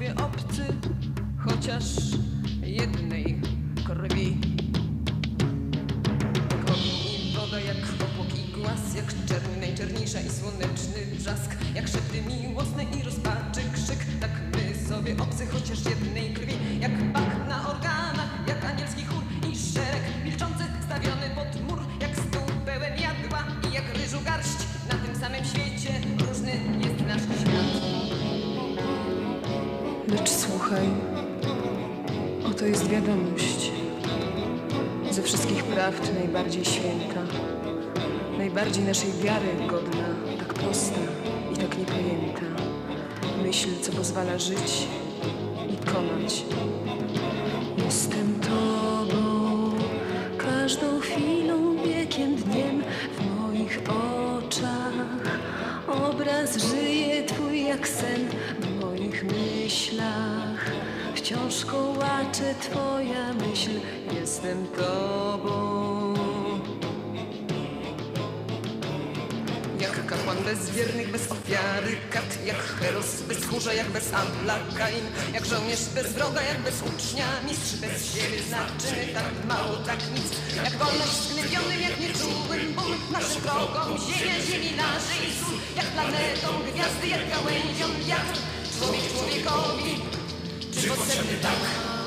sobie obcy, chociaż jednej krwi. Komin i woda jak obłok i głaz, jak czerni najczerniejsza i słoneczny brzask, jak szepty miłosne i rozpaczy krzyk, tak my sobie obcy, chociaż jednej krwi. Lecz słuchaj, oto jest wiadomość. Ze wszystkich prawd najbardziej święta, najbardziej naszej wiary godna, tak prosta i tak niepojęta. Myśl, co pozwala żyć i konać. Jestem Tobą, każdą chwilą, wiekiem, dniem w moich oczach. Obraz żyje Twój jak sen moich myślach. Wciąż kołacze Twoja myśl, jestem Tobą. Jak kapłan bez wiernych, bez ofiary kat Jak heros bez chórza, jak bez Kain. Jak żołnierz bez wroga, jak bez ucznia. Mistrz bez siebie znaczymy tak mało, tak nic. Jak wolność sknebionym, jak nieczułym ból. Naszym wrogom ziemia, ziemi naszej sól. Jak planetą gwiazdy, jak gałęzią wiatr człowiekowi, czy potrzebny tak?